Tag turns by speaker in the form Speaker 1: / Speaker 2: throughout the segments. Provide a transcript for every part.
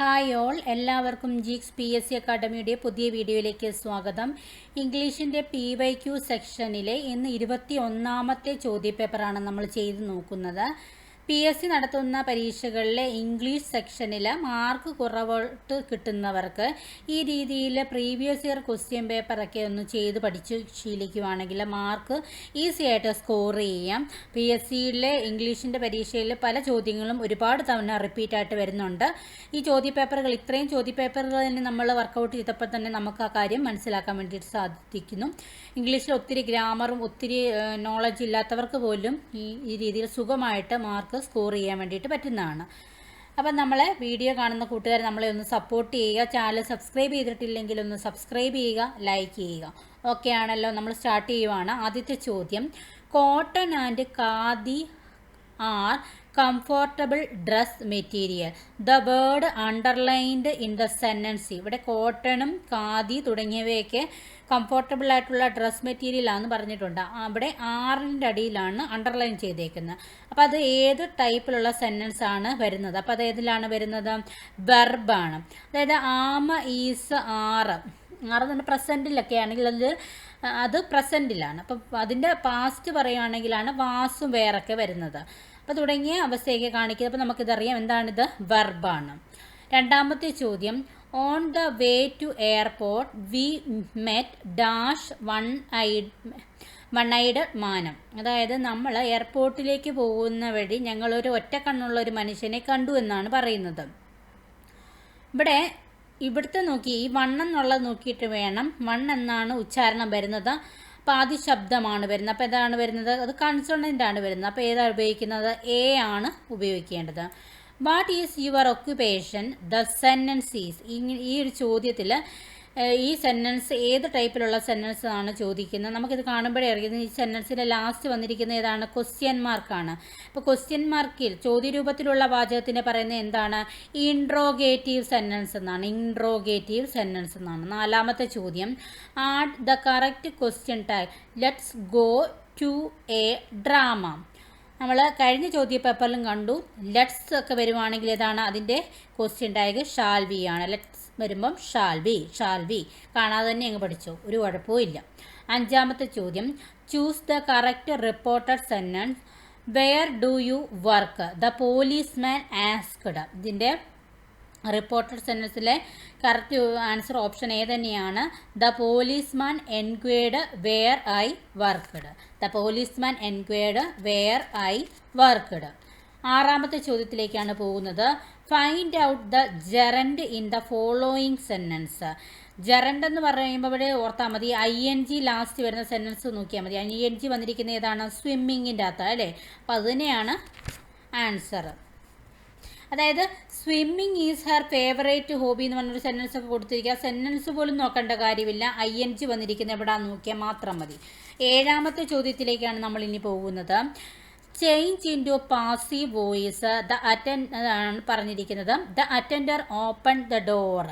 Speaker 1: Hi all എല്ലാവർക്കും Geeks P S C അക്കാഡമിയുടെ പുതിയ വീഡിയോയിലേക്ക് സ്വാഗതം. ഇംഗ്ലീഷിന്റെ പി വൈ ക്യു സെക്ഷനിലെ ഇന്ന് ഇരുപത്തി ഒന്നാമത്തെ ചോദ്യപേപ്പറാണ് നമ്മൾ ചെയ്ത് നോക്കുന്നത്. പി എസ് സി നടത്തുന്ന പരീക്ഷകളിലെ ഇംഗ്ലീഷ് സെക്ഷനിൽ മാർക്ക് കുറവോട്ട് കിട്ടുന്നവർക്ക് ഈ രീതിയിൽ പ്രീവിയസ് ഇയർ ക്വസ്റ്റ്യൻ പേപ്പറൊക്കെ ഒന്ന് ചെയ്ത് പഠിച്ച് ശീലിക്കുവാണെങ്കിൽ മാർക്ക് ഈസി ആയിട്ട് സ്കോർ ചെയ്യാം. പി എസ് സിയിലെ ഇംഗ്ലീഷിന്റെ പരീക്ഷയിൽ പല ചോദ്യങ്ങളും ഒരുപാട് തവണ റിപ്പീറ്റ് ആയിട്ട് വരുന്നുണ്ട്. ഈ ചോദ്യപേപ്പറുകൾ ഇത്രയും ചോദ്യപേപ്പറുകൾ തന്നെ നമ്മൾ വർക്കൗട്ട് ചെയ്തപ്പോൾ തന്നെ നമുക്ക് ആ കാര്യം മനസ്സിലാക്കാൻ വേണ്ടിയിട്ട് സാധിക്കുന്നു. ഇംഗ്ലീഷിൽ ഒത്തിരി ഗ്രാമറും ഒത്തിരി നോളജ് ഇല്ലാത്തവർക്ക് പോലും ഈ ഈ രീതിയിൽ സുഖമായിട്ട് മാർക്ക് സ്കോർ ചെയ്യാൻ വേണ്ടിയിട്ട് പറ്റുന്നതാണ്. അപ്പം നമ്മളെ വീഡിയോ കാണുന്ന കൂട്ടുകാർ നമ്മളെ ഒന്ന് സപ്പോർട്ട് ചെയ്യുക. ചാനൽ സബ്സ്ക്രൈബ് ചെയ്തിട്ടില്ലെങ്കിൽ ഒന്ന് സബ്സ്ക്രൈബ് ചെയ്യുക ലൈക്ക് ചെയ്യുക. ഓക്കെ ആണല്ലോ നമ്മൾ സ്റ്റാർട്ട് ചെയ്യുവാണ് ആദ്യത്തെ ചോദ്യം. Cotton and khadi are comfortable dress material the word underlined in the sentence ഇവിടെ കോട്ടണും ഖാദി തുടങ്ങിയവയൊക്കെ കംഫോർട്ടബിൾ ആയിട്ടുള്ള ഡ്രസ് മെറ്റീരിയലാണെന്ന് പറഞ്ഞിട്ടുണ്ട്. അവിടെ ആറിന്റെ അടിയിലാണ് അണ്ടർലൈൻ ചെയ്തേക്കുന്നത്. അപ്പോൾ അത് ഏത് ടൈപ്പിലുള്ള സെന്റൻസ് ആണ് വരുന്നത്? അപ്പോൾ അത് ഏതിലാണ് വരുന്നത്? വെർബാണ് അതായത് ആമ ഈസ് ആറ്. ആറ് തന്നെ പ്രസന്റിലൊക്കെ ആണെങ്കിൽ അത് അത് പ്രസന്റിലാണ് അപ്പം അതിന്റെ പാസ്റ്റ് പറയുകയാണെങ്കിലാണ് വാസും വേറൊക്കെ വരുന്നത്. അപ്പോൾ തുടങ്ങിയ അവസ്ഥയൊക്കെ കാണിക്കുന്നത്. അപ്പോൾ നമുക്കിതറിയാം എന്താണിത്? വെർബാണ് രണ്ടാമത്തെ ചോദ്യം. On the way to airport we met dash one eyed one eyed മാനം. അതായത് നമ്മൾ എയർപോർട്ടിലേക്ക് പോകുന്ന വഴി ഞങ്ങളൊരു ഒറ്റ കണ്ണുള്ള ഒരു മനുഷ്യനെ കണ്ടു എന്നാണ് പറയുന്നത്. ഇവിടെ ഇവിടുത്തെ നോക്കി ഈ വൺ എന്നുള്ളത് നോക്കിയിട്ട് വേണം. വൺ എന്നാണ് ഉച്ചാരണം വരുന്നത്. അപ്പോൾ ആദ്യ ശബ്ദമാണ് വരുന്നത്. അപ്പോൾ ഏതാണ് വരുന്നത്? അത് കൺസോണന്റ് ആണ് വരുന്നത്. അപ്പോൾ ഏതാണ് ഉപയോഗിക്കുന്നത്? എ ആണ് ഉപയോഗിക്കേണ്ടത്. What is your occupation the sentence is ഈ ഒരു ചോദ്യത്തിൽ ഈ സെന്റൻസ് ഏത് ടൈപ്പിലുള്ള സെന്റൻസ് ആണ് ചോദിക്കുന്നത്? നമുക്കിത് കാണുമ്പോഴേ അറിയുന്നത് ഈ സെന്റൻസിന്റെ ലാസ്റ്റ് വന്നിരിക്കുന്ന ഏതാണ്? ക്വസ്റ്റ്യൻ മാർക്കാണ് അപ്പോൾ ക്വസ്റ്റ്യൻ മാർക്കിൽ ചോദ്യരൂപത്തിലുള്ള വാചകത്തിന് പറയുന്നത് എന്താണ്? ഇൻട്രോഗേറ്റീവ് സെന്റൻസ് എന്നാണ്. ഇൻട്രോഗേറ്റീവ് സെന്റൻസ് എന്നാണ്. നാലാമത്തെ ചോദ്യം. Add the correct question tag let's go to a drama നമ്മൾ കഴിഞ്ഞ ചോദ്യ പേപ്പറിലും കണ്ടു. ലെറ്റ്സ് ഒക്കെ വരുവാണെങ്കിൽ ഏതാണ്? അതിന്റെ ക്വസ്റ്റ്യൻ ടാഗ് ഷാൽ ബി ആണ്. ലെറ്റ്സ് വരുമ്പം shall shall we shall we. കാണാതെ തന്നെ അങ്ങ് പഠിച്ചു. ഒരു കുഴപ്പവും ഇല്ല. അഞ്ചാമത്തെ ചോദ്യം. Choose the correct reported sentence where do you work the policeman asked ഇതിന്റെ റിപ്പോർട്ടഡ് സെന്റൻസിലെ കറക്റ്റ് ആൻസർ ഓപ്ഷൻ ഏ തന്നെയാണ്. The police man enquired where I worked the police man enquired where I worked ആറാമത്തെ ചോദ്യത്തിലേക്കാണ് പോകുന്നത്. Find out the gerund in the following sentence gerund എന്ന് പറയുമ്പോൾ ഇവിടെ ഓർത്താൽ മതി. ഐ എൻ ജി ലാസ്റ്റ് വരുന്ന സെന്റൻസ് നോക്കിയാൽ മതി. ഐ എൻ ജി വന്നിരിക്കുന്ന ഏതാണ് സ്വിമ്മിങ്ങിന്റെ അകത്ത് അല്ലേ? അപ്പോൾ അതിനെയാണ് ആൻസർ അതായത് swimming is her favourite hobby എന്ന് പറഞ്ഞൊരു സെന്റൻസ് ഒക്കെ കൊടുത്തിരിക്കുക. സെന്റൻസ് പോലും നോക്കേണ്ട കാര്യമില്ല. ഐ എൻ ജി വന്നിരിക്കുന്ന എവിടെയാണെന്ന് നോക്കിയാൽ മാത്രം മതി. ഏഴാമത്തെ ചോദ്യത്തിലേക്കാണ് നമ്മൾ ഇനി പോകുന്നത്. Change into passive voice the അറ്റൻഡാണ് പറഞ്ഞിരിക്കുന്നത്. The attender open the door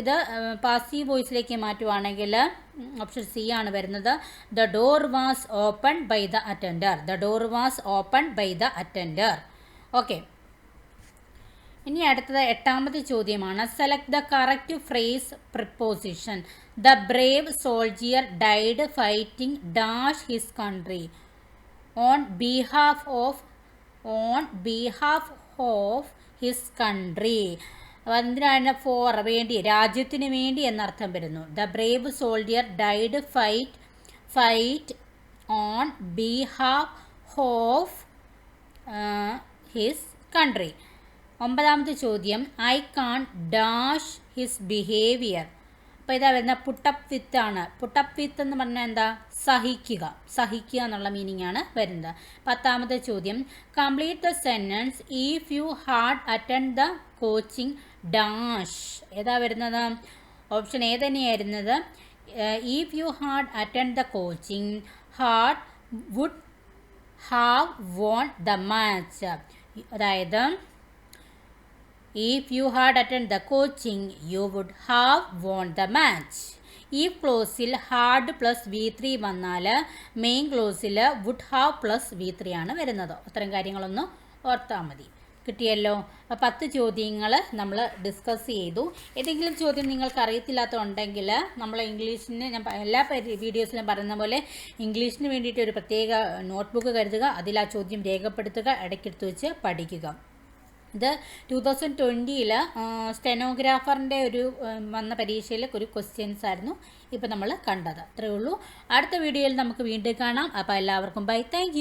Speaker 1: ഇത് പാസീവ് വോയിസിലേക്ക് മാറ്റുവാണെങ്കിൽ ഓപ്ഷൻ സി ആണ് വരുന്നത്. The door was open by the attender the door was open by the attender okay ഇനി അടുത്തത് എട്ടാമത്തെ ചോദ്യമാണ്. Select the correct phrase preposition the brave soldier died fighting dash his country on behalf of on behalf of his country എന്തിനാണ് for വേണ്ടി രാജ്യത്തിന് വേണ്ടി എന്നർത്ഥം വരുന്നു. The brave soldier died fight fight on behalf of his country ഒമ്പതാമത്തെ ചോദ്യം I can dash his behaviour അപ്പോൾ ഇതാ വരുന്ന പുട്ടപ്പ് വിത്ത് ആണ് പുട്ടപ്പ് വിത്ത് എന്ന് പറഞ്ഞാൽ എന്താ? സഹിക്കുക. സഹിക്കുക എന്നുള്ള മീനിങ് ആണ് വരുന്നത്. പത്താമത്തെ ചോദ്യം. Complete the sentence if you had attend the coaching dash ഏതാ വരുന്നത്? Option A തന്നെയായിരുന്നത്. If you had attend the coaching had would have won the match അതായത് if you had attend the coaching you would have won the match ഈ ക്ലോസിൽ had plus V three വന്നാൽ main ക്ലോസിൽ would have plus V three ആണ് വരുന്നത്. അത്തരം കാര്യങ്ങളൊന്ന് ഓർത്താൽ മതി. കിട്ടിയല്ലോ? പത്ത് ചോദ്യങ്ങൾ നമ്മൾ ഡിസ്കസ് ചെയ്തു. ഏതെങ്കിലും ചോദ്യം നിങ്ങൾക്ക് അറിയത്തില്ലാത്തതുണ്ടെങ്കിൽ നമ്മൾ ഇംഗ്ലീഷിന് ഞാൻ എല്ലാ വീഡിയോസിലും പറയുന്ന പോലെ ഇംഗ്ലീഷിന് വേണ്ടിയിട്ട് ഒരു പ്രത്യേക നോട്ട്ബുക്ക് കരുതുക. അതിൽ ആ ചോദ്യം രേഖപ്പെടുത്തുക ഇടയ്ക്കെടുത്ത് വെച്ച് പഠിക്കുക. ഇത് ടു തൗസൻഡ് ട്വന്റിയിൽ സ്റ്റെനോഗ്രാഫറിന്റെ ഒരു വന്ന പരീക്ഷയിൽ ഒരു ക്വസ്റ്റ്യൻസ് ആയിരുന്നു ഇപ്പോൾ നമ്മൾ കണ്ടത്. അത്രയേ ഉള്ളൂ. അടുത്ത വീഡിയോയിൽ നമുക്ക് വീണ്ടും കാണാം. അപ്പോൾ എല്ലാവർക്കും ബൈ താങ്ക്